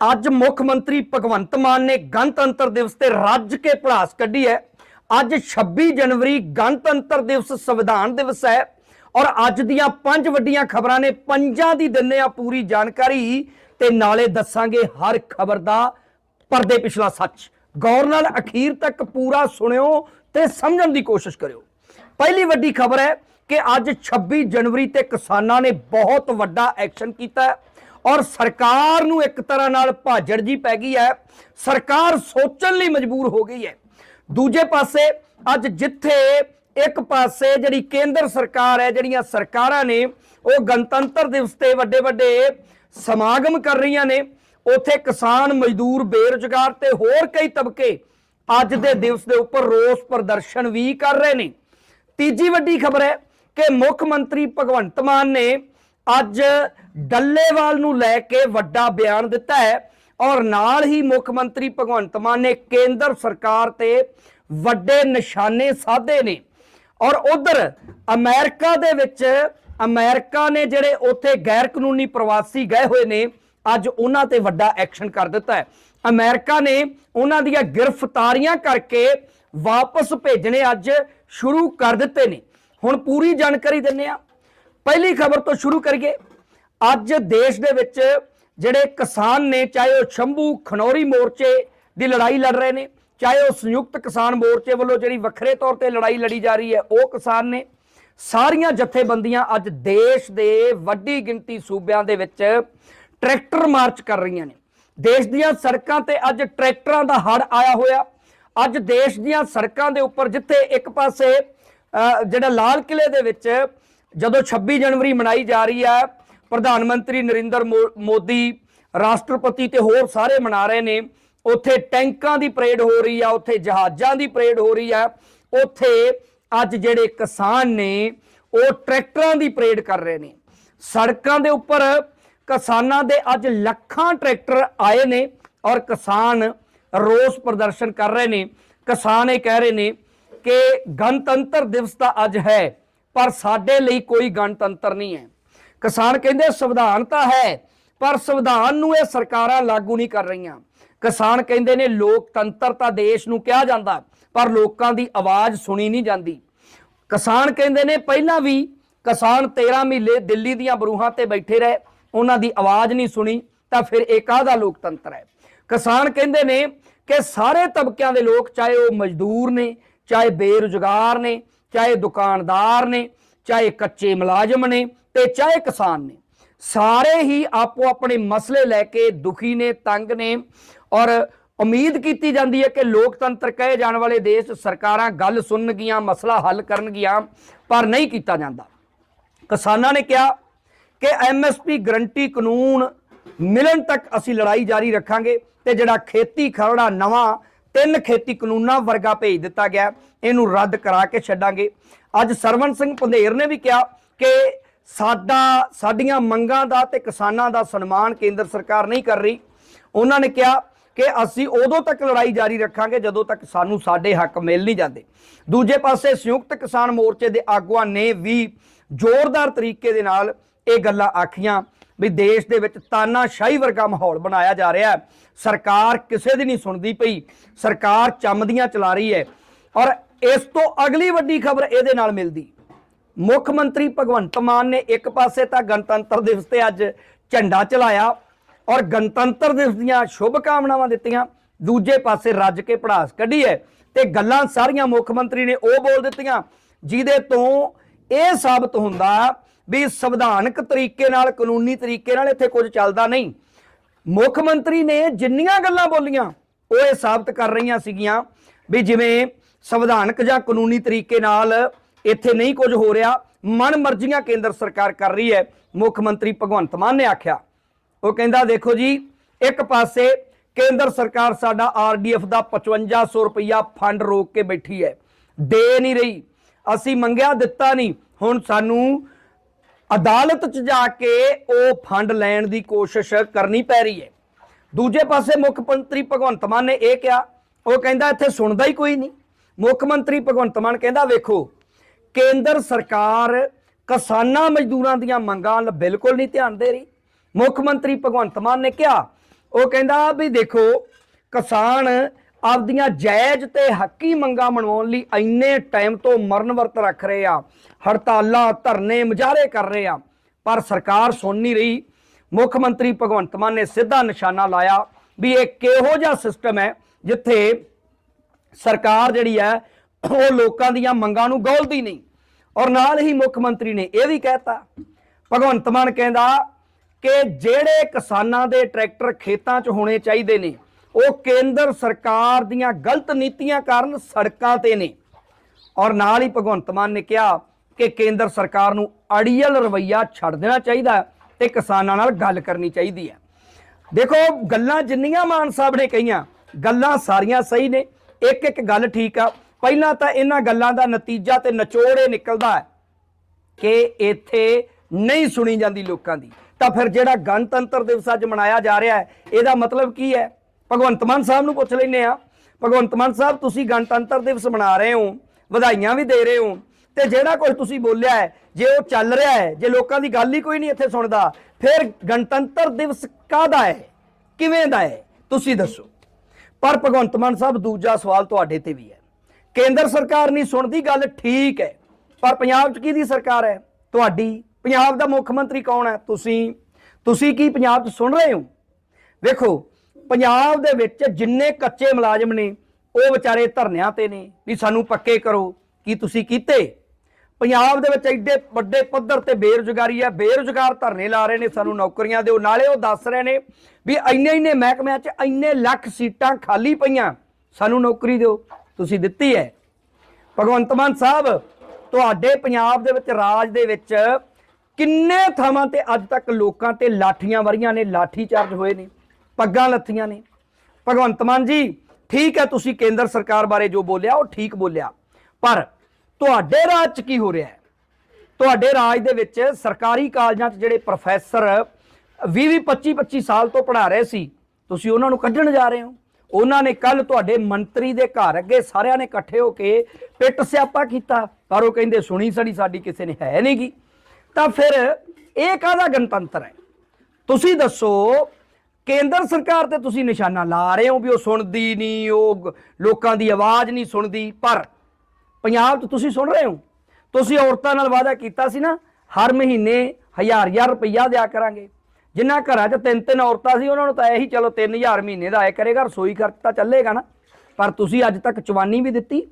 ਅੱਜ ਮੁੱਖ ਮੰਤਰੀ ਭਗਵੰਤ ਮਾਨ ਨੇ ਗਣਤੰਤਰ ਦਿਵਸ ਤੇ ਰੱਜ ਕੇ ਭੜਾਸ ਕੱਢੀ ਹੈ। ਅੱਜ 26 ਜਨਵਰੀ ਗਣਤੰਤਰ ਦਿਵਸ ਸੰਵਿਧਾਨ ਦਿਵਸ ਹੈ ਔਰ ਅੱਜ ਦੀਆਂ ਪੰਜ ਵੱਡੀਆਂ ਖਬਰਾਂ ਨੇ ਪੰਜਾਂ ਦੀ ਦਿੰਨੇ ਆ ਪੂਰੀ ਜਾਣਕਾਰੀ ਤੇ ਨਾਲੇ ਦੱਸਾਂਗੇ ਹਰ ਖਬਰ ਦਾ ਪਰਦੇ ਪਿਛਲਾ ਸੱਚ। ਗੌਰ ਨਾਲ ਅਖੀਰ ਤੱਕ ਪੂਰਾ ਸੁਣਿਓ ਤੇ ਸਮਝਣ ਦੀ ਕੋਸ਼ਿਸ਼ ਕਰਿਓ। ਪਹਿਲੀ ਵੱਡੀ ਖਬਰ ਹੈ ਕਿ ਅੱਜ 26 ਜਨਵਰੀ ਤੇ ਕਿਸਾਨਾਂ ਨੇ ਬਹੁਤ ਵੱਡਾ ਐਕਸ਼ਨ ਕੀਤਾ ਹੈ। ਔਰ ਸਰਕਾਰ ਨੂੰ ਇੱਕ ਤਰ੍ਹਾਂ ਨਾਲ ਭਾਜੜ ਜੀ ਪੈ ਗਈ ਹੈ। ਸਰਕਾਰ ਸੋਚਣ ਲਈ ਮਜਬੂਰ ਹੋ ਗਈ ਹੈ। ਦੂਜੇ ਪਾਸੇ ਅੱਜ ਜਿੱਥੇ ਇੱਕ ਪਾਸੇ ਜਿਹੜੀ ਕੇਂਦਰ ਸਰਕਾਰ ਹੈ, ਜਿਹੜੀਆਂ ਸਰਕਾਰਾਂ ਨੇ, ਉਹ ਗਣਤੰਤਰ ਦਿਵਸ ਤੇ ਵੱਡੇ ਵੱਡੇ ਸਮਾਗਮ ਕਰ ਰਹੀਆਂ ਨੇ। ਉਥੇ ਕਿਸਾਨ ਮਜ਼ਦੂਰ ਬੇਰੁਜ਼ਗਾਰ ਤੇ ਹੋਰ ਕਈ ਤਬਕੇ ਅੱਜ ਦੇ ਦਿਵਸ ਦੇ ਉੱਪਰ ਰੋਸ ਪ੍ਰਦਰਸ਼ਨ ਵੀ ਕਰ ਰਹੇ ਨੇ। ਤੀਜੀ ਵੱਡੀ ਖਬਰ ਹੈ ਕਿ ਮੁੱਖ ਮੰਤਰੀ ਭਗਵੰਤ ਮਾਨ ਨੇ ਅੱਜ ਡੱਲੇਵਾਲ ਨੂੰ ਲੈ ਕੇ ਵੱਡਾ ਬਿਆਨ ਦਿੱਤਾ ਹੈ ਔਰ ਨਾਲ ਹੀ ਮੁੱਖ ਮੰਤਰੀ ਭਗਵੰਤ ਮਾਨ ਨੇ ਕੇਂਦਰ ਸਰਕਾਰ ਤੇ ਵੱਡੇ ਨਿਸ਼ਾਨੇ ਸਾਧੇ ਨੇ। ਔਰ ਉਧਰ ਅਮਰੀਕਾ ਦੇ ਵਿੱਚ ਅਮਰੀਕਾ ਨੇ ਜਿਹੜੇ ਉੱਥੇ ਗੈਰ ਕਾਨੂੰਨੀ ਪ੍ਰਵਾਸੀ ਗਏ ਹੋਏ ਨੇ, ਅੱਜ ਉਹਨਾਂ ਤੇ ਵੱਡਾ ਐਕਸ਼ਨ ਕਰ ਦਿੱਤਾ ਹੈ। ਅਮਰੀਕਾ ਨੇ ਉਹਨਾਂ ਦੀਆਂ ਗ੍ਰਿਫਤਾਰੀਆਂ ਕਰਕੇ ਵਾਪਸ ਭੇਜਣੇ ਅੱਜ ਸ਼ੁਰੂ ਕਰ ਦਿੱਤੇ ਨੇ। ਹੁਣ ਪੂਰੀ ਜਾਣਕਾਰੀ ਦਿੰਨੇ ਆ ਪਹਿਲੀ ਖਬਰ ਤੋਂ ਸ਼ੁਰੂ ਕਰੀਏ। ਅੱਜ ਦੇਸ਼ ਦੇ ਵਿੱਚ ਜਿਹੜੇ ਕਿਸਾਨ ਨੇ, ਚਾਹੇ ਉਹ ਸ਼ੰਭੂ ਖਨੌਰੀ ਮੋਰਚੇ ਦੀ ਲੜਾਈ ਲੜ ਰਹੇ ਨੇ, ਚਾਹੇ ਉਹ ਸੰਯੁਕਤ ਕਿਸਾਨ ਮੋਰਚੇ ਵੱਲੋਂ ਜਿਹੜੀ ਵੱਖਰੇ ਤੌਰ ਤੇ ਲੜਾਈ ਲੜੀ ਜਾ ਰਹੀ ਹੈ, ਉਹ ਕਿਸਾਨ ਨੇ। ਸਾਰੀਆਂ ਜਥੇਬੰਦੀਆਂ ਅੱਜ ਦੇਸ਼ ਦੇ ਵੱਡੀ ਗਿਣਤੀ ਸੂਬਿਆਂ ਦੇ ਵਿੱਚ ਟਰੈਕਟਰ ਮਾਰਚ ਕਰ ਰਹੀਆਂ ਨੇ। ਦੇਸ਼ ਦੀਆਂ ਸੜਕਾਂ ਤੇ ਅੱਜ ਟਰੈਕਟਰਾਂ ਦਾ ਹੜ ਆਇਆ ਹੋਇਆ। ਅੱਜ ਦੇਸ਼ ਦੀਆਂ ਸੜਕਾਂ ਦੇ ਉੱਪਰ ਜਿੱਥੇ ਇੱਕ ਪਾਸੇ ਜਿਹੜਾ ਲਾਲ ਕਿਲੇ ਦੇ ਵਿੱਚ ਜਦੋਂ 26 ਜਨਵਰੀ ਮਨਾਈ ਜਾ ਰਹੀ ਹੈ, ਪ੍ਰਧਾਨ ਮੰਤਰੀ ਨਰਿੰਦਰ ਮੋ- ਮੋਦੀ ਰਾਸ਼ਟਰਪਤੀ ਤੇ ਹੋਰ ਸਾਰੇ ਮਨਾ ਰਹੇ ਨੇ। ਉੱਥੇ ਟੈਂਕਾਂ ਦੀ ਪਰੇਡ ਹੋ ਰਹੀ ਆ, ਉੱਥੇ ਜਹਾਜ਼ਾਂ ਦੀ ਪਰੇਡ ਹੋ ਰਹੀ ਆ। ਉੱਥੇ ਅੱਜ ਜਿਹੜੇ ਕਿਸਾਨ ਨੇ, ਉਹ ਟਰੈਕਟਰਾਂ ਦੀ ਪਰੇਡ ਕਰ ਰਹੇ ਨੇ। ਸੜਕਾਂ ਦੇ ਉੱਪਰ ਕਿਸਾਨਾਂ ਦੇ ਅੱਜ ਲੱਖਾਂ ਟਰੈਕਟਰ ਆਏ ਨੇ ਔਰ ਕਿਸਾਨ ਰੋਸ ਪ੍ਰਦਰਸ਼ਨ ਕਰ ਰਹੇ ਨੇ। ਕਿਸਾਨ ਇਹ ਕਹਿ ਰਹੇ ਨੇ ਕਿ ਗਣਤੰਤਰ ਦਿਵਸ ਤਾਂ ਅੱਜ ਹੈ ਪਰ ਸਾਡੇ ਲਈ ਕੋਈ ਗਣਤੰਤਰ ਨਹੀਂ ਹੈ। ਕਿਸਾਨ ਕਹਿੰਦੇ ਸੰਵਿਧਾਨ ਤਾਂ ਹੈ, ਪਰ ਸੰਵਿਧਾਨ ਨੂੰ ਇਹ ਸਰਕਾਰਾਂ ਲਾਗੂ ਨਹੀਂ ਕਰ ਰਹੀਆਂ। ਕਿਸਾਨ ਕਹਿੰਦੇ ਨੇ ਲੋਕਤੰਤਰ ਤਾਂ ਦੇਸ਼ ਨੂੰ ਕਿਹਾ ਜਾਂਦਾ, ਪਰ ਲੋਕਾਂ ਦੀ ਆਵਾਜ਼ ਸੁਣੀ ਨਹੀਂ ਜਾਂਦੀ। ਕਿਸਾਨ ਕਹਿੰਦੇ ਨੇ ਪਹਿਲਾਂ ਵੀ ਕਿਸਾਨ 13 ਮਹੀਨੇ ਦਿੱਲੀ ਦੀਆਂ ਬਰੂਹਾਂ ਤੇ ਬੈਠੇ ਰਹੇ, ਉਹਨਾਂ ਦੀ ਆਵਾਜ਼ ਨਹੀਂ ਸੁਣੀ, ਤਾਂ ਫਿਰ ਇਹ ਕਾਹਦਾ ਲੋਕਤੰਤਰ ਹੈ? ਕਿਸਾਨ ਕਹਿੰਦੇ ਨੇ ਕਿ ਸਾਰੇ ਤਬਕਿਆਂ ਦੇ ਲੋਕ, ਚਾਹੇ ਉਹ ਮਜ਼ਦੂਰ ਨੇ, ਚਾਹੇ ਬੇਰੁਜ਼ਗਾਰ ਨੇ ਚਾਹੇ ਦੁਕਾਨਦਾਰ ਨੇ, ਚਾਹੇ ਕੱਚੇ ਮੁਲਾਜ਼ਮ ਨੇ ਤੇ ਚਾਹੇ ਕਿਸਾਨ ਨੇ, ਸਾਰੇ ਹੀ ਆਪੋ ਆਪਣੇ ਮਸਲੇ ਲੈ ਕੇ ਦੁਖੀ ਨੇ, ਤੰਗ ਨੇ ਔਰ ਉਮੀਦ ਕੀਤੀ ਜਾਂਦੀ ਹੈ ਕਿ ਲੋਕਤੰਤਰ ਕਹੇ ਜਾਣ ਵਾਲੇ ਦੇਸ਼ ਸਰਕਾਰਾਂ ਗੱਲ ਸੁਣਨਗੀਆਂ, ਮਸਲਾ ਹੱਲ ਕਰਨਗੀਆਂ, ਪਰ ਨਹੀਂ ਕੀਤਾ ਜਾਂਦਾ। ਕਿਸਾਨਾਂ ਨੇ ਕਿਹਾ ਕਿ ਐਮਐਸਪੀ ਗਰੰਟੀ ਕਾਨੂੰਨ ਮਿਲਣ ਤੱਕ ਅਸੀਂ ਲੜਾਈ ਜਾਰੀ ਰੱਖਾਂਗੇ ਤੇ ਜਿਹੜਾ ਖੇਤੀ ਖਰੜਾ ਨਵਾਂ ਤਿੰਨ ਖੇਤੀ ਕਾਨੂੰਨਾਂ ਵਰਗਾ ਭੇਜ ਦਿੱਤਾ ਗਿਆ ਇਹਨੂੰ ਰੱਦ ਕਰਾ ਕੇ ਛੱਡਾਂਗੇ। ਅੱਜ ਸਰਵਨ ਸਿੰਘ ਪੰਧੇਰ ਨੇ ਵੀ ਕਿਹਾ ਕਿ ਸਾਡਾ ਸਾਡੀਆਂ ਮੰਗਾਂ ਦਾ ਤੇ ਕਿਸਾਨਾਂ ਦਾ ਸਨਮਾਨ ਕੇਂਦਰ ਸਰਕਾਰ ਨਹੀਂ ਕਰ ਰਹੀ। ਉਹਨਾਂ ਨੇ ਕਿਹਾ ਕਿ ਅਸੀਂ ਉਦੋਂ ਤੱਕ ਲੜਾਈ ਜਾਰੀ ਰੱਖਾਂਗੇ ਜਦੋਂ ਤੱਕ ਸਾਨੂੰ ਸਾਡੇ ਹੱਕ ਮਿਲ ਨਹੀਂ ਜਾਂਦੇ। ਦੂਜੇ ਪਾਸੇ ਸੰਯੁਕਤ ਕਿਸਾਨ ਮੋਰਚੇ ਦੇ ਆਗੂਆਂ ਨੇ ਵੀ ਜ਼ੋਰਦਾਰ ਤਰੀਕੇ ਦੇ ਨਾਲ ਇਹ ਗੱਲਾਂ ਆਖੀਆਂ ਵੀ ਦੇਸ਼ ਦੇ ਵਿੱਚ ਤਾਨਾਸ਼ਾਹੀ ਵਰਗਾ ਮਾਹੌਲ ਬਣਾਇਆ ਜਾ ਰਿਹਾ ਹੈ। ਸਰਕਾਰ ਕਿਸੇ ਦੀ ਨਹੀਂ ਸੁਣਦੀ ਪਈ। ਸਰਕਾਰ ਚੰਮਦੀਆਂ ਚਲਾ ਰਹੀ ਹੈ। ਔਰ ਇਸ ਤੋਂ ਅਗਲੀ ਵੱਡੀ ਖਬਰ ਇਹਦੇ ਨਾਲ ਮਿਲਦੀ। ਮੁੱਖ ਮੰਤਰੀ ਭਗਵੰਤ ਮਾਨ ਨੇ ਇੱਕ ਪਾਸੇ ਤਾਂ ਗਣਤੰਤਰ ਦਿਵਸ ਤੇ ਅੱਜ ਝੰਡਾ ਚਲਾਇਆ ਔਰ ਗਣਤੰਤਰ ਦਿਵਸ ਦੀਆਂ ਸ਼ੁਭ ਕਾਮਨਾਵਾਂ ਦਿੱਤੀਆਂ। ਦੂਜੇ ਪਾਸੇ ਰੱਜ ਕੇ ਪੜਾਸ ਕੱਢੀ ਹੈ ਤੇ ਗੱਲਾਂ ਸਾਰੀਆਂ ਮੁੱਖ ਮੰਤਰੀ ਨੇ ਉਹ ਬੋਲ ਦਿੱਤੀਆਂ, ਜਿਹਦੇ ਤੋਂ ਇਹ ਸਾਬਤ ਹੁੰਦਾ ਵੀ ਸੰਵਿਧਾਨਕ ਤਰੀਕੇ ਨਾਲ, ਕਾਨੂੰਨੀ ਤਰੀਕੇ ਨਾਲ ਇੱਥੇ ਕੁਝ ਚੱਲਦਾ ਨਹੀਂ। ਮੁੱਖ ਮੰਤਰੀ ਨੇ ਜਿੰਨੀਆਂ ਗੱਲਾਂ ਬੋਲੀਆਂ, ਉਹ ਇਹ ਸਾਬਤ ਕਰ ਰਹੀਆਂ ਸੀਗੀਆਂ ਵੀ ਜਿਵੇਂ ਸੰਵਿਧਾਨਕ ਜਾਂ ਕਾਨੂੰਨੀ ਤਰੀਕੇ ਨਾਲ ਇੱਥੇ ਨਹੀਂ ਕੁਝ ਹੋ ਰਿਹਾ ਮਨ ਮਰਜ਼ੀਆਂ ਕੇਂਦਰ ਸਰਕਾਰ ਕਰ ਰਹੀ ਹੈ, ਮੁੱਖ ਮੰਤਰੀ ਭਗਵੰਤ ਮਾਨ ਨੇ ਆਖਿਆ। ਉਹ ਕਹਿੰਦਾ, ਦੇਖੋ ਜੀ, ਇੱਕ ਪਾਸੇ ਕੇਂਦਰ ਸਰਕਾਰ ਸਾਡਾ ਆਰਡੀਐਫ ਦਾ 5500 ਰੁਪਇਆ ਫੰਡ ਰੋਕ ਕੇ ਬੈਠੀ ਹੈ, ਦੇ ਨਹੀਂ ਰਹੀ, ਅਸੀਂ ਮੰਗਿਆ, ਦਿੱਤਾ ਨਹੀਂ, ਹੁਣ ਸਾਨੂੰ ਅਦਾਲਤ 'ਚ ਜਾ ਕੇ ਉਹ ਫੰਡ ਲੈਣ ਦੀ ਕੋਸ਼ਿਸ਼ ਕਰਨੀ ਪੈ ਰਹੀ ਹੈ। ਦੂਜੇ ਪਾਸੇ ਮੁੱਖ ਮੰਤਰੀ ਭਗਵੰਤ ਮਾਨ ਨੇ ਇਹ ਕਿਹਾ, ਉਹ ਕਹਿੰਦਾ ਇੱਥੇ ਸੁਣਦਾ ਹੀ ਕੋਈ ਨਹੀਂ। ਮੁੱਖ ਮੰਤਰੀ ਭਗਵੰਤ ਮਾਨ ਕਹਿੰਦਾ, ਵੇਖੋ, ਕੇਂਦਰ ਸਰਕਾਰ ਕਿਸਾਨਾਂ ਮਜ਼ਦੂਰਾਂ ਦੀਆਂ ਮੰਗਾਂ ਵੱਲ ਬਿਲਕੁਲ ਨਹੀਂ ਧਿਆਨ ਦੇ ਰਹੀ। ਮੁੱਖ ਮੰਤਰੀ ਭਗਵੰਤ ਮਾਨ ਨੇ ਕਿਹਾ, ਉਹ ਕਹਿੰਦਾ ਵੀ ਦੇਖੋ, ਕਿਸਾਨ ਆਪਦੀਆਂ ਜਾਇਜ਼ ਤੇ ਹੱਕੀ ਮੰਗਾਂ ਮਨਵਾਉਣ ਲਈ ਇੰਨੇ ਟਾਈਮ ਤੋਂ ਮਰਨ ਵਰਤ ਰੱਖ ਰਹੇ ਆ, ਹੜਤਾਲਾਂ, ਧਰਨੇ ਮੁਜ਼ਾਹਰੇ ਕਰ ਰਹੇ ਆ, ਪਰ ਸਰਕਾਰ ਸੁਣ ਨਹੀਂ ਰਹੀ। ਮੁੱਖ ਮੰਤਰੀ ਭਗਵੰਤ ਮਾਨ ਨੇ ਸਿੱਧਾ ਨਿਸ਼ਾਨਾ ਲਾਇਆ ਵੀ ਇਹ ਕਿਹੋ ਜਿਹਾ ਸਿਸਟਮ ਹੈ ਜਿੱਥੇ ਸਰਕਾਰ ਜਿਹੜੀ ਹੈ, ਉਹ ਲੋਕਾਂ ਦੀਆਂ ਮੰਗਾਂ ਨੂੰ ਗੋਲਦੀ ਨਹੀਂ। ਔਰ ਨਾਲ ਹੀ ਮੁੱਖ ਮੰਤਰੀ ਨੇ ਇਹ ਵੀ ਕਹਿਤਾ, ਭਗਵੰਤ ਮਾਨ ਕਹਿੰਦਾ ਕਿ ਜਿਹੜੇ ਕਿਸਾਨਾਂ ਦੇ ਟਰੈਕਟਰ ਖੇਤਾਂ 'ਚ ਹੋਣੇ ਚਾਹੀਦੇ ਨੇ ਉਹ ਕੇਂਦਰ ਸਰਕਾਰ ਦੀਆਂ ਗਲਤ ਨੀਤੀਆਂ ਕਾਰਨ ਸੜਕਾਂ ਤੇ ਨੇ। ਔਰ ਨਾਲ ਹੀ ਭਗਵੰਤ ਮਾਨ ਨੇ ਕਿਹਾ ਕਿ ਕੇਂਦਰ ਸਰਕਾਰ ਨੂੰ ਅੜੀਅਲ ਰਵਈਆ ਛੱਡ ਦੇਣਾ ਚਾਹੀਦਾ ਹੈ ਤੇ ਕਿਸਾਨਾਂ ਨਾਲ ਗੱਲ ਕਰਨੀ ਚਾਹੀਦੀ ਹੈ। ਦੇਖੋ, ਗੱਲਾਂ ਜਿੰਨੀਆਂ ਮਾਨ ਸਾਹਿਬ ਨੇ ਕਹੀਆਂ, ਗੱਲਾਂ ਸਾਰੀਆਂ ਸਹੀ ਨੇ। ਇੱਕ ਇੱਕ ਗੱਲ ਠੀਕ ਆ। ਪਹਿਲਾਂ ਤਾਂ ਇਹਨਾਂ ਗੱਲਾਂ ਦਾ ਨਤੀਜਾ ਤੇ ਨਿਚੋੜ ਇਹ ਨਿਕਲਦਾ ਹੈ ਕਿ ਇੱਥੇ ਨਹੀਂ ਸੁਣੀ ਜਾਂਦੀ ਲੋਕਾਂ ਦੀ। ਤਾਂ ਫਿਰ ਜਿਹੜਾ ਗਣਤੰਤਰ ਦਿਵਸ ਅੱਜ ਮਨਾਇਆ ਜਾ ਰਿਹਾ ਹੈ, ਇਹਦਾ ਮਤਲਬ ਕੀ ਹੈ? ਭਗਵੰਤ ਮਾਨ ਸਾਹਿਬ ਨੂੰ ਪੁੱਛ ਲੈਨੇ ਆ ਭਗਵੰਤ ਮਾਨ ਸਾਹਿਬ, ਤੁਸੀਂ ਗਣਤੰਤਰ ਦਿਵਸ ਮਨਾ ਰਹੇ ਹੋ, ਵਧਾਈਆਂ ਵੀ ਦੇ ਰਹੇ ਹੋ, ਤੇ ਜਿਹੜਾ ਕੁਝ ਤੁਸੀਂ ਬੋਲਿਆ ਹੈ, ਜੇ ਉਹ ਚੱਲ ਰਿਹਾ ਹੈ, ਜੇ ਲੋਕਾਂ ਦੀ ਗੱਲ ਹੀ ਕੋਈ ਨਹੀਂ ਇੱਥੇ ਸੁਣਦਾ, ਫਿਰ ਗਣਤੰਤਰ ਦਿਵਸ ਕਾਹਦਾ ਹੈ? ਕਿਵੇਂ ਦਾ ਹੈ? ਤੁਸੀਂ ਦੱਸੋ। ਪਰ ਭਗਵੰਤ ਮਾਨ ਸਾਹਿਬ, ਦੂਜਾ ਸਵਾਲ ਤੁਹਾਡੇ ਤੇ ਵੀ ਹੈ। ਕੇਂਦਰ ਸਰਕਾਰ ਨਹੀਂ ਸੁਣਦੀ ਗੱਲ, ਠੀਕ ਹੈ। ਪਰ ਪੰਜਾਬ 'ਚ ਕਿਹਦੀ ਸਰਕਾਰ ਹੈ? ਤੁਹਾਡੀ। ਪੰਜਾਬ ਦਾ ਮੁੱਖ ਮੰਤਰੀ ਕੌਣ ਹੈ? ਤੁਸੀਂ। ਤੁਸੀਂ ਕੀ ਪੰਜਾਬ 'ਚ ਸੁਣ ਰਹੇ ਹੋ? ਵੇਖੋ ਪੰਜਾਬ ਦੇ ਵਿੱਚ ਜਿੰਨੇ ਕੱਚੇ ਮੁਲਾਜ਼ਮ ਨੇ, ਉਹ ਵਿਚਾਰੇ ਧਰਨਿਆਂ ਤੇ ਨੇ ਵੀ ਸਾਨੂੰ ਪੱਕੇ ਕਰੋ। ਕੀ ਤੁਸੀਂ ਕੀਤੇ? ਪੰਜਾਬ ਦੇ ਵਿੱਚ ਐਡੇ ਵੱਡੇ ਪੱਧਰ ਤੇ ਬੇਰੁਜ਼ਗਾਰੀ ਹੈ, ਬੇਰੁਜ਼ਗਾਰ ਧਰਨੇ ਲਾ ਰਹੇ ਨੇ, ਸਾਨੂੰ ਨੌਕਰੀਆਂ ਦਿਓ। ਨਾਲੇ ਉਹ ਦੱਸ ਰਹੇ ਨੇ ਵੀ ਇੰਨੇ ਇੰਨੇ ਮਹਿਕਮਿਆਂ 'ਚ ਇੰਨੇ ਲੱਖ ਸੀਟਾਂ ਖਾਲੀ ਪਈਆਂ, ਸਾਨੂੰ ਨੌਕਰੀ ਦਿਓ, ਤੁਸੀਂ ਦਿੱਤੀ ਹੈ। ਭਗਵੰਤ ਮਾਨ ਸਾਹਿਬ, ਤੁਹਾਡੇ ਪੰਜਾਬ ਦੇ ਵਿੱਚ, ਰਾਜ ਦੇ ਵਿੱਚ ਕਿੰਨੇ ਥਾਵਾਂ ਤੇ ਅੱਜ ਤੱਕ ਲੋਕਾਂ ਤੇ ਲਾਠੀਆਂ ਵਰੀਆਂ ਨੇ, ਲਾਠੀ ਚਾਰਜ ਹੋਏ ਨੇ? ਪੱਗਾਂ ਲੱਥੀਆਂ ਨੇ। ਭਗਵੰਤ ਮਾਨ ਜੀ, ਠੀਕ ਹੈ ਤੁਸੀਂ ਕੇਂਦਰ ਸਰਕਾਰ ਬਾਰੇ ਜੋ ਬੋਲਿਆ, ਉਹ ਠੀਕ ਬੋਲਿਆ। ਪਰ ਤੁਹਾਡੇ ਰਾਜ 'ਚ ਕੀ ਹੋ ਰਿਹਾ ਹੈ? ਤੁਹਾਡੇ ਰਾਜ ਦੇ ਵਿੱਚ ਸਰਕਾਰੀ ਕਾਲਜਾਂ 'ਚ ਜਿਹੜੇ ਪ੍ਰੋਫੈਸਰ 20 20 25 25 ਸਾਲ ਤੋਂ ਪੜ੍ਹਾ ਰਹੇ ਸੀ, ਤੁਸੀਂ ਉਹਨਾਂ ਨੂੰ ਕੱਢਣ ਜਾ ਰਹੇ ਹੋ। ਉਹਨਾਂ ਨੇ ਕੱਲ ਤੁਹਾਡੇ ਮੰਤਰੀ ਦੇ ਘਰ ਅੱਗੇ ਸਾਰਿਆਂ ਨੇ ਇਕੱਠੇ ਹੋ ਕੇ ਪਿੱਟ ਸਿਆਪਾ ਕੀਤਾ, ਪਰ ਉਹ ਕਹਿੰਦੇ, ਸੁਣੀ ਸੜੀ ਸਾਡੀ ਕਿਸੇ ਨੇ ਹੈ ਨਹੀਂਗੀ ਤਾਂ ਫਿਰ ਇਹ ਕਾਹਦਾ ਗਣਤੰਤਰ ਹੈ? ਤੁਸੀਂ ਦੱਸੋ ਕੇਂਦਰ ਸਰਕਾਰ ਤੇ ਤੁਸੀਂ ਨਿਸ਼ਾਨਾ ਲਾ ਰਹੇ ਹੋ ਵੀ ਉਹ ਸੁਣਦੀ ਨਹੀਂ, ਉਹ ਲੋਕਾਂ ਦੀ ਆਵਾਜ਼ ਨਹੀਂ ਸੁਣਦੀ। ਪਰ ਪੰਜਾਬ 'ਚ ਤੁਸੀਂ ਸੁਣ ਰਹੇ ਹੋ। ਤੁਸੀਂ ਔਰਤਾਂ ਨਾਲ ਵਾਅਦਾ ਕੀਤਾ ਸੀ ਨਾ, ਹਰ ਮਹੀਨੇ ਹਜ਼ਾਰ ਹਜ਼ਾਰ ਰੁਪਈਆ ਦਿਆ ਕਰਾਂਗੇ। ਜਿਨ੍ਹਾਂ ਘਰਾਂ 'ਚ ਤਿੰਨ ਤਿੰਨ ਔਰਤਾਂ ਸੀ, ਉਹਨਾਂ ਨੂੰ ਤਾਂ ਇਹੀ ਚਲੋ 3000 ਮਹੀਨੇ ਦਾ ਆਇਆ ਕਰੇਗਾ, ਰਸੋਈ ਖਰਚ ਤਾਂ ਚੱਲੇਗਾ ਨਾ। ਪਰ ਤੁਸੀਂ ਅੱਜ ਤੱਕ ਚਵਾਨੀ ਵੀ ਦਿੱਤੀ।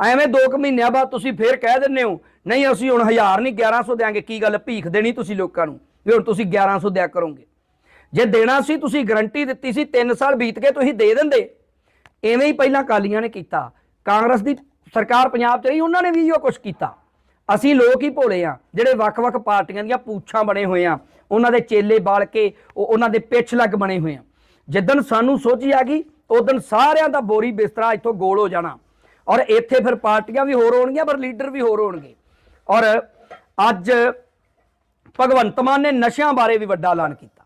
ਐਵੇਂ 2 ਕੁ ਮਹੀਨਿਆਂ ਬਾਅਦ ਤੁਸੀਂ ਫੇਰ ਕਹਿ ਦਿੰਦੇ ਹੋ, ਨਹੀਂ ਅਸੀਂ ਹੁਣ 1000 ਨਹੀਂ 1100 ਦਿਆਂਗੇ। ਕੀ ਗੱਲ ਭੀਖ ਦੇਣੀ ਤੁਸੀਂ ਲੋਕਾਂ ਨੂੰ? ਵੀ ਹੁਣ ਤੁਸੀਂ 1100 ਦਿਆ ਕਰੋਗੇ। ਜੇ ਦੇਣਾ ਸੀ, ਤੁਸੀਂ ਗਰੰਟੀ ਦਿੱਤੀ ਸੀ 3 ਸਾਲ ਬੀਤ ਗਏ, ਤੁਸੀਂ ਦੇ ਦਿੰਦੇ। ਐਵੇਂ ਹੀ ਪਹਿਲਾਂ ਕਾਲੀਆਂ ਨੇ ਕੀਤਾ। ਕਾਂਗਰਸ ਦੀ ਸਰਕਾਰ ਪੰਜਾਬ 'ਚ ਰਹੀ, ਉਹਨਾਂ ਨੇ ਵੀ ਇਹੋ ਕੁਝ ਕੀਤਾ। ਅਸੀਂ ਲੋਕ ਹੀ ਭੋਲੇ ਆ ਜਿਹੜੇ ਵੱਖ-ਵੱਖ ਪਾਰਟੀਆਂ ਦੀਆਂ ਪੂਛਾਂ ਬਣੇ ਹੋਏ ਆ ਉਹਨਾਂ ਦੇ ਚੇਲੇ ਬਾਲ ਕੇ, ਉਹ ਉਹਨਾਂ ਦੇ ਪਿੱਛ ਲੱਗ ਬਣੇ ਹੋਏ ਆ ਜਿੱਦਣ ਸਾਨੂੰ ਸੋਝੀ ਆ ਗਈ, ਉਦੋਂ ਸਾਰਿਆਂ ਦਾ ਬੋਰੀ ਬਿਸਤਰਾ ਇੱਥੋਂ ਗੋਲ ਹੋ ਜਾਣਾ। ਔਰ ਇੱਥੇ ਫਿਰ ਪਾਰਟੀਆਂ ਵੀ ਹੋਰ ਹੋਣਗੀਆਂ, ਪਰ ਲੀਡਰ ਵੀ ਹੋਰ ਹੋਣਗੇ। ਔਰ ਅੱਜ ਭਗਵੰਤ ਮਾਨ ਨੇ ਨਸ਼ਿਆਂ ਬਾਰੇ ਵੀ ਵੱਡਾ ਐਲਾਨ ਕੀਤਾ।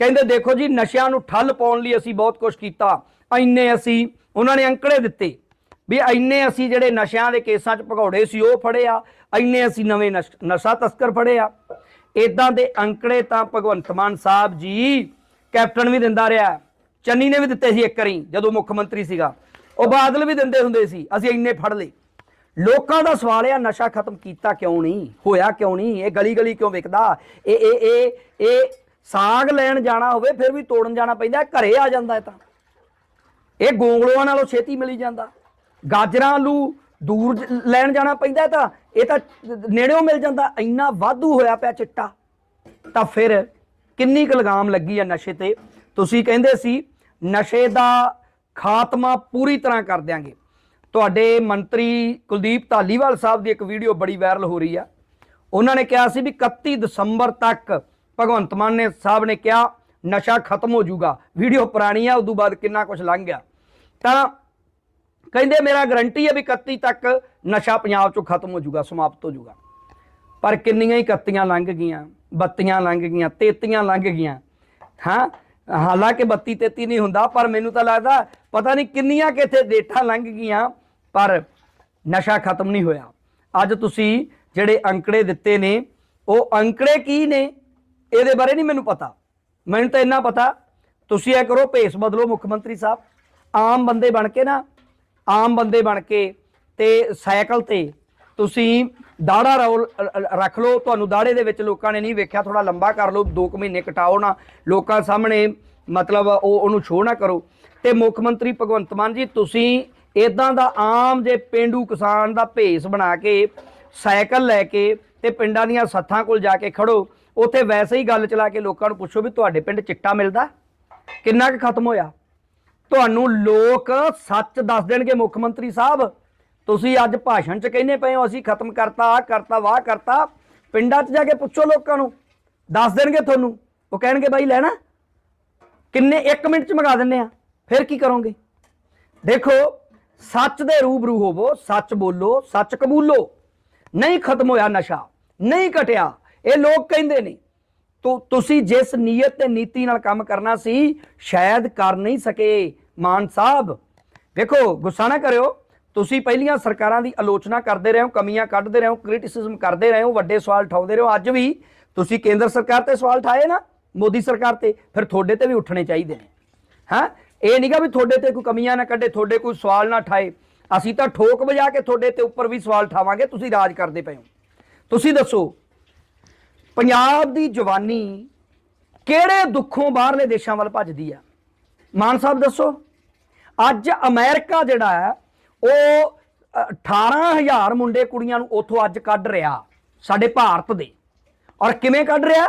ਕਹਿੰਦੇ, ਦੇਖੋ ਜੀ, ਨਸ਼ਿਆਂ ਨੂੰ ਠੱਲ ਪਾਉਣ ਲਈ ਅਸੀਂ ਬਹੁਤ ਕੁਝ ਕੀਤਾ। ਇੰਨੇ ਅਸੀਂ ਉਹਨਾਂ ਨੇ ਅੰਕੜੇ ਦਿੱਤੇ ਵੀ ਇੰਨੇ ਅਸੀਂ ਜਿਹੜੇ ਨਸ਼ਿਆਂ ਦੇ ਕੇਸਾਂ 'ਚ ਭਗੌੜੇ ਸੀ, ਉਹ ਫੜੇ ਆ। ਇੰਨੇ ਅਸੀਂ ਨਵੇਂ ਨਸ਼- ਨਸ਼ਾ ਤਸਕਰ ਫੜੇ ਆ। ਇਦਾਂ ਦੇ ਅੰਕੜੇ ਤਾਂ ਭਗਵੰਤ ਮਾਨ ਸਾਹਿਬ ਜੀ ਕੈਪਟਨ ਵੀ ਦਿੰਦਾ ਰਿਹਾ। ਚੰਨੀ ਨੇ ਵੀ ਦਿੱਤੇ ਸੀ ਇੱਕ ਵਾਰੀ, ਜਦੋਂ ਮੁੱਖ ਮੰਤਰੀ ਸੀਗਾ। ਉਹ ਬਾਦਲ ਵੀ ਦਿੰਦੇ ਹੁੰਦੇ ਸੀ, ਅਸੀਂ ਇੰਨੇ ਫੜ ਲਏ। ਲੋਕਾਂ ਦਾ ਸਵਾਲ ਹੈ ਨਸ਼ਾ ਖਤਮ ਕੀਤਾ ਕਿਉਂ ਨਹੀਂ? ਹੋਇਆ ਕਿਉਂ ਨਹੀਂ? ਇਹ ਗਲੀ ਗਲੀ ਕਿਉਂ ਵਿਕਦਾ? ਇਹ ਇਹ ਇਹ ਇਹ ਸਾਗ ਲੈਣ ਜਾਣਾ ਹੋਵੇ, ਫਿਰ ਵੀ ਤੋੜਨ ਜਾਣਾ ਪੈਂਦਾ, ਘਰੇ ਆ ਜਾਂਦਾ ਇਹ ਤਾਂ। ਇਹ ਗੋਂਗਲੋਆਂ ਨਾਲੋਂ ਛੇਤੀ ਮਿਲੀ ਜਾਂਦਾ। ਗਾਜਰਾਂ, ਆਲੂ ਦੂਰ ਲੈਣ ਜਾਣਾ ਪੈਂਦਾ ਤਾਂ, ਇਹ ਤਾਂ ਨੇੜਿਓਂ ਮਿਲ ਜਾਂਦਾ। ਇੰਨਾ ਵਾਧੂ ਹੋਇਆ ਪਿਆ ਚਿੱਟਾ। ਤਾਂ ਫਿਰ ਕਿੰਨੀ ਕੁ ਲਗਾਮ ਲੱਗੀ ਆ ਨਸ਼ੇ ਤੇ? ਤੁਸੀਂ ਕਹਿੰਦੇ ਸੀ, ਨਸ਼ੇ ਦਾ ਖਾਤਮਾ ਪੂਰੀ ਤਰ੍ਹਾਂ ਕਰ ਦਿਆਂਗੇ। ਤੁਹਾਡੇ ਮੰਤਰੀ ਕੁਲਦੀਪ ਧਾਲੀਵਾਲ ਸਾਹਿਬ ਦੀ ਇੱਕ ਵੀਡੀਓ ਬੜੀ ਵਾਇਰਲ ਹੋ ਰਹੀ ਆ। ਉਹਨਾਂ ਨੇ ਕਿਹਾ ਸੀ ਵੀ 31 ਦਸੰਬਰ ਤੱਕ ਭਗਵੰਤ ਮਾਨ ਨੇ ਸਾਹਿਬ ਨੇ ਕਿਹਾ, ਨਸ਼ਾ ਖਤਮ ਹੋ ਜਾਊਗਾ। ਵੀਡੀਓ ਪੁਰਾਣੀ ਆ, ਉਦੋਂ ਬਾਅਦ ਕਿੰਨਾ ਕੁਝ ਲੰਘ ਗਿਆ। ਤਾਂ ਕਹਿੰਦੇ ਮੇਰਾ ਗਰੰਟੀ ਹੈ ਵੀ 31 ਤੱਕ ਨਸ਼ਾ ਪੰਜਾਬ ਚੋਂ ਖਤਮ ਹੋ ਜਾਊਗਾ, ਸਮਾਪਤ ਹੋ ਜਾਊਗਾ। ਪਰ ਕਿੰਨੀਆਂ ਹੀ ਕੱਤੀਆਂ ਲੰਘ ਗਈਆਂ, ਬੱਤੀਆਂ ਲੰਘ ਗਈਆਂ, ਤੇਤੀਆਂ ਲੰਘ ਗਈਆਂ। ਹਾਂ? ਹਾਲਾਂਕਿ 32 33 ਨਹੀਂ ਹੁੰਦਾ, ਪਰ ਮੈਨੂੰ ਤਾਂ ਲੱਗਦਾ ਪਤਾ ਨਹੀਂ ਕਿੰਨੀਆਂ ਕਿਥੇ ਡੇਟਾਂ ਲੰਘ ਗਈਆਂ, ਪਰ ਨਸ਼ਾ ਖਤਮ ਨਹੀਂ ਹੋਇਆ। ਅੱਜ ਤੁਸੀਂ ਜਿਹੜੇ ਅੰਕੜੇ ਦਿੱਤੇ ਨੇ, ਉਹ ਅੰਕੜੇ ਕੀ ਨੇ? ਇਹਦੇ ਬਾਰੇ ਨਹੀਂ ਮੈਨੂੰ ਪਤਾ। ਮੈਨੂੰ ਤਾਂ ਇੰਨਾ ਪਤਾ, ਤੁਸੀਂ ਇਹ ਕਰੋ, ਭੇਸ ਬਦਲੋ ਮੁੱਖ ਮੰਤਰੀ ਸਾਹਿਬ। ਆਮ ਬੰਦੇ ਬਣ ਕੇ ਨਾ, ਆਮ ਬੰਦੇ ਬਣ ਕੇ ਤੇ ਸਾਈਕਲ ਤੇ ਤੁਸੀਂ ਦਾੜਾ ਰੋਲ ਰੱਖ ਲਓ। ਤੁਹਾਨੂੰ ਦਾੜੇ ਦੇ ਵਿੱਚ ਲੋਕਾਂ ਨੇ ਨਹੀਂ ਵੇਖਿਆ ਥੋੜਾ ਲੰਬਾ ਕਰ ਲਓ। 2 ਮਹੀਨੇ ਕਟਾਓ ਨਾ। ਲੋਕਾਂ ਸਾਹਮਣੇ ਮਤਲਬ ਉਹ, ਉਹਨੂੰ ਸ਼ੋਅ ਨਾ ਕਰੋ। ਤੇ ਮੁੱਖ ਮੰਤਰੀ ਭਗਵੰਤ ਮਾਨ ਜੀ, ਤੁਸੀਂ ਇਦਾਂ ਦਾ ਆਮ ਜੇ ਪਿੰਡੂ ਕਿਸਾਨ ਦਾ ਭੇਸ ਬਣਾ ਕੇ ਸਾਈਕਲ ਲੈ ਕੇ ਤੇ ਪਿੰਡਾਂ ਦੀਆਂ ਸੱਥਾਂ ਕੋਲ ਜਾ ਕੇ ਖੜੋ। ਉੱਥੇ ਵੈਸੇ ਹੀ ਗੱਲ ਚਲਾ ਕੇ ਲੋਕਾਂ ਨੂੰ ਪੁੱਛੋ ਵੀ ਤੁਹਾਡੇ ਪਿੰਡ ਚਿੱਟਾ ਮਿਲਦਾ? ਕਿੰਨਾ ਕੁ ਖਤਮ ਹੋਇਆ? ਤੁਹਾਨੂੰ ਲੋਕ ਸੱਚ ਦੱਸ ਦੇਣਗੇ ਮੁੱਖ ਮੰਤਰੀ ਸਾਹਿਬ। ਤੁਸੀਂ ਅੱਜ ਭਾਸ਼ਣ 'ਚ ਕਹਿੰਦੇ ਪਏ ਹੋ, ਅਸੀਂ ਖਤਮ ਕਰਤਾ ਆ ਕਰਤਾ, ਵਾਹ ਕਰਤਾ। ਪਿੰਡਾਂ 'ਚ ਜਾ ਕੇ ਪੁੱਛੋ ਲੋਕਾਂ ਨੂੰ। ਦੱਸ ਦੇਣਗੇ ਤੁਹਾਨੂੰ। ਉਹ ਕਹਿਣਗੇ ਬਾਈ ਲੈਣਾ। ਕਿੰਨੇ 1 ਮਿੰਟ 'ਚ ਮੰਗਾ ਦਿੰਨੇ ਆ। ਫਿਰ ਕੀ ਕਰੋਗੇ? ਦੇਖੋ, ਸੱਚ ਦੇ ਰੂਬਰੂ ਹੋਵੋ, ਸੱਚ ਬੋਲੋ, ਸੱਚ ਕਬੂਲੋ। ਨਹੀਂ ਖਤਮ ਹੋਇਆ ਨਸ਼ਾ, ਨਹੀਂ ਘਟਿਆ। ਇਹ ਲੋਕ ਕਹਿੰਦੇ ਨੇ, ਤੋ, ਤੁਸੀਂ ਜਿਸ ਨੀਅਤ ਤੇ ਨੀਤੀ ਨਾਲ ਕੰਮ ਕਰਨਾ ਸੀ, ਸ਼ਾਇਦ ਕਰ ਨਹੀਂ ਸਕੇ। ਮਾਨ ਸਾਹਿਬ, ਵੇਖੋ, ਗੁੱਸਾ ਨਾ ਕਰਿਓ। ਤੁਸੀਂ ਪਹਿਲੀਆਂ ਸਰਕਾਰਾਂ ਦੀ ਆਲੋਚਨਾ ਕਰਦੇ ਰਹੇ ਹੋ, ਕਮੀਆਂ ਕੱਢਦੇ ਰਹੇ ਹੋ ਕ੍ਰਿਟਿਸਿਜ਼ਮ ਕਰਦੇ ਰਹੇ ਹੋ, ਵੱਡੇ ਸਵਾਲ ਉਠਾਉਂਦੇ ਰਹੇ ਹੋ। ਅੱਜ ਵੀ ਤੁਸੀਂ ਕੇਂਦਰ ਸਰਕਾਰ ਤੇ ਸਵਾਲ ਠਾਏ ਨਾ, ਮੋਦੀ ਸਰਕਾਰ ਤੇ, ਫਿਰ ਤੁਹਾਡੇ ਤੇ ਵੀ ਉੱਠਣੇ ਚਾਹੀਦੇ ਨੇ। ਹਾਂ? ਇਹ ਨਹੀਂਗਾ ਵੀ ਤੁਹਾਡੇ ਤੇ ਕੋਈ ਕਮੀਆਂ ਨਾ ਕੱਢੇ, ਤੁਹਾਡੇ ਕੋਈ ਸਵਾਲ ਨਾ ਠਾਏ ਅਸੀਂ ਤਾਂ ਠੋਕ ਵਜਾ ਕੇ ਤੁਹਾਡੇ ਤੇ ਉੱਪਰ ਵੀ ਸਵਾਲ ਠਾਵਾਂਗੇ, ਤੁਸੀਂ ਰਾਜ ਕਰਦੇ ਪਏ ਹੋ। ਤੁਸੀਂ ਦੱਸੋ ਪੰਜਾਬ ਦੀ ਜਵਾਨੀ ਕਿਹੜੇ ਦੁੱਖੋਂ ਬਾਹਰਲੇ ਦੇਸ਼ਾਂ ਵੱਲ ਭੱਜਦੀ ਆ? ਮਾਨ ਸਾਹਿਬ ਦੱਸੋ। ਅੱਜ ਅਮਰੀਕਾ ਜਿਹੜਾ ਹੈ ਉਹ ਅ, 18000 ਮੁੰਡੇ ਕੁੜੀਆਂ ਨੂੰ ਉੱਥੋਂ ਅੱਜ ਕੱਢ ਰਿਹਾ ਸਾਡੇ ਭਾਰਤ ਦੇ। ਔਰ ਕਿਵੇਂ ਕੱਢ ਰਿਹਾ?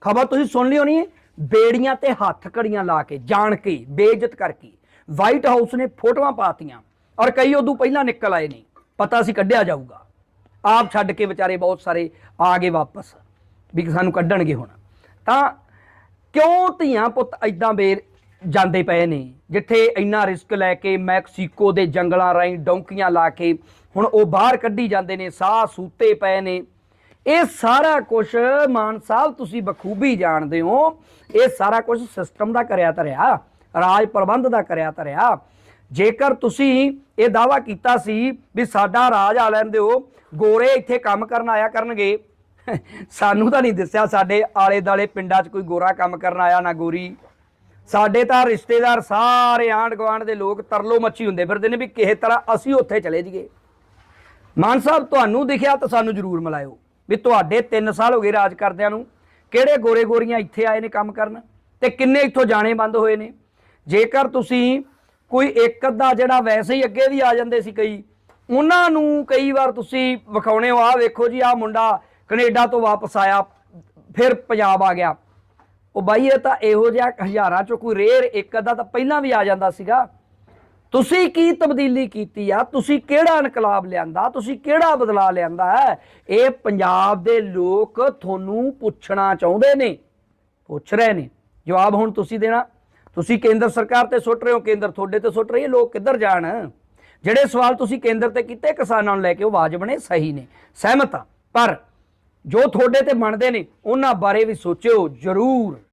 ਖਬਰ ਤੁਸੀਂ ਸੁਣ ਲਈ ਹੋਣੀ ਹੈ ਬੇੜੀਆਂ ਤੇ ਹੱਥ ਕੜੀਆਂ ਲਾ ਕੇ ਜਾਣ ਕੇ ਬੇਇੱਜ਼ਤ ਕਰਕੇ। ਵਾਈਟ ਹਾਊਸ ਨੇ ਫੋਟੋਆਂ ਪਾਤੀਆਂ ਔਰ ਕਈ ਉਦੋਂ ਪਹਿਲਾਂ ਨਿਕਲ ਆਏ ਨੇ ਪਤਾ ਸੀ ਕੱਢਿਆ ਜਾਊਗਾ। ਆਪ ਛੱਡ ਕੇ ਵਿਚਾਰੇ ਬਹੁਤ ਸਾਰੇ ਆ ਗਏ ਵਾਪਸ। ਵੀ ਸਾਨੂੰ ਕੱਢਣਗੇ ਹੁਣ। ਤਾਂ ਕਿਉਂ ਧੀਆਂ ਪੁੱਤ ਐਦਾਂ ਬੇਰ ਜਾਂਦੇ ਪਏ ਨੇ? ਜਿੱਥੇ ਇੰਨਾ ਰਿਸਕ ਲੈ ਕੇ ਮੈਕਸੀਕੋ ਦੇ ਜੰਗਲਾਂ ਰਾਹੀਂ ਡੌਂਕੀਆਂ ਲਾ ਕੇ ਹੁਣ ਉਹ ਬਾਹਰ ਕੱਢੀ ਜਾਂਦੇ ਨੇ, ਸਾਹ ਸੂਤੇ ਪਏ ਨੇ। ਇਹ ਸਾਰਾ ਕੁਝ ਮਾਨ ਸਾਹਿਬ ਤੁਸੀਂ ਬਖੂਬੀ ਜਾਣਦੇ ਹੋ। ਇਹ ਸਾਰਾ ਕੁਝ ਸਿਸਟਮ ਦਾ ਕਰਿਆ ਧਰਿਆ, ਰਾਜ ਪ੍ਰਬੰਧ ਦਾ ਕਰਿਆ ਧਰਿਆ। ਜੇਕਰ ਤੁਸੀਂ ਇਹ ਦਾਵਾ ਕੀਤਾ ਸੀ ਵੀ ਸਾਡਾ ਰਾਜ ਆ ਲੈਣ ਦਿਓ, ਗੋਰੇ ਇੱਥੇ ਕੰਮ ਕਰਨ ਆਇਆ ਕਰਨਗੇ ਸਾਨੂੰ ਤਾਂ ਨਹੀਂ ਦੱਸਿਆ ਸਾਡੇ ਆਲੇ ਦਾਲੇ ਪਿੰਡਾਂ 'ਚ ਕੋਈ ਗੋਰਾ ਕੰਮ ਕਰਨ ਆਇਆ ਨਾ ਗੋਰੀ। ਸਾਡੇ ਤਾਂ ਰਿਸ਼ਤੇਦਾਰ ਸਾਰੇ ਆਂਢ ਗੁਆਂਢ ਦੇ ਲੋਕ ਤਰਲੋ ਮੱਛੀ ਹੁੰਦੇ ਫਿਰਦੇ ਨੇ ਵੀ ਕਿਸੇ ਤਰ੍ਹਾਂ ਅਸੀਂ ਉੱਥੇ ਚਲੇ ਜਾਈਏ। ਮਾਨ ਸਾਹਿਬ, ਤੁਹਾਨੂੰ ਦਿਖਿਆ ਤਾਂ ਸਾਨੂੰ ਜ਼ਰੂਰ ਮਿਲਾਇਓ ਵੀ ਤੁਹਾਡੇ 3 ਸਾਲ ਹੋ ਗਏ ਰਾਜ ਕਰਦਿਆਂ ਨੂੰ। ਕਿਹੜੇ ਗੋਰੇ ਗੋਰੀਆਂ ਇੱਥੇ ਆਏ ਨੇ ਕੰਮ ਕਰਨ ਤੇ ਕਿੰਨੇ ਇੱਥੋਂ ਜਾਣੇ ਬੰਦ ਹੋਏ ਨੇ? ਜੇਕਰ ਤੁਸੀਂ ਕੋਈ ਇੱਕ ਅੱਧਾ ਜਿਹੜਾ ਵੈਸੇ ਹੀ ਅੱਗੇ ਵੀ ਆ ਜਾਂਦੇ ਸੀ ਕਈ, ਉਹਨਾਂ ਨੂੰ ਕਈ ਵਾਰ ਤੁਸੀਂ ਵਿਖਾਉਣੇ ਹੋ ਆ ਵੇਖੋ ਜੀ ਆ ਮੁੰਡਾ ਕੈਨੇਡਾ ਤੋਂ ਵਾਪਸ ਆਇਆ, ਫਿਰ ਪੰਜਾਬ ਆ ਗਿਆ। ਉਹ ਬਾਈ, ਇਹ ਤਾਂ ਇਹੋ ਜਿਹਾ ਹਜ਼ਾਰਾਂ ਚੋਂ ਕੋਈ ਰੇਅਰ ਇੱਕ ਅੱਧਾ ਤਾਂ ਪਹਿਲਾਂ ਵੀ ਆ ਜਾਂਦਾ ਸੀਗਾ। ਤੁਸੀਂ ਕੀ ਤਬਦੀਲੀ ਕੀਤੀ ਆ? ਤੁਸੀਂ ਕਿਹੜਾ ਇਨਕਲਾਬ ਲਿਆਂਦਾ? ਤੁਸੀਂ ਕਿਹੜਾ ਬਦਲਾਅ ਲਿਆਂਦਾ ਹੈ? ਇਹ ਪੰਜਾਬ ਦੇ ਲੋਕ ਤੁਹਾਨੂੰ ਪੁੱਛਣਾ ਚਾਹੁੰਦੇ ਨੇ। ਪੁੱਛ ਰਹੇ ਨੇ। ਜਵਾਬ ਹੁਣ ਤੁਸੀਂ ਦੇਣਾ। ਤੁਸੀਂ ਕੇਂਦਰ ਸਰਕਾਰ ਤੇ ਸੁੱਟ ਰਹੇ ਹੋ, ਕੇਂਦਰ ਤੁਹਾਡੇ ਤੇ ਸੁੱਟ ਰਹੀ ਹੈ, ਲੋਕ ਕਿੱਧਰ ਜਾਣ? ਜਿਹੜੇ ਸਵਾਲ ਤੁਸੀਂ ਕੇਂਦਰ ਤੇ ਕੀਤੇ, ਕਿਸਾਨਾਂ ਨੂੰ ਲੈ ਕੇ ਉਹ ਵਾਜਬ ਨੇ ਸਹੀ ਨੇ। ਸਹਿਮਤ ਆ। ਪਰ ਜੋ ਤੁਹਾਡੇ ਤੇ ਬਣਦੇ ਨੇ ਉਹਨਾਂ ਬਾਰੇ ਵੀ ਸੋਚਿਓ ਜ਼ਰੂਰ।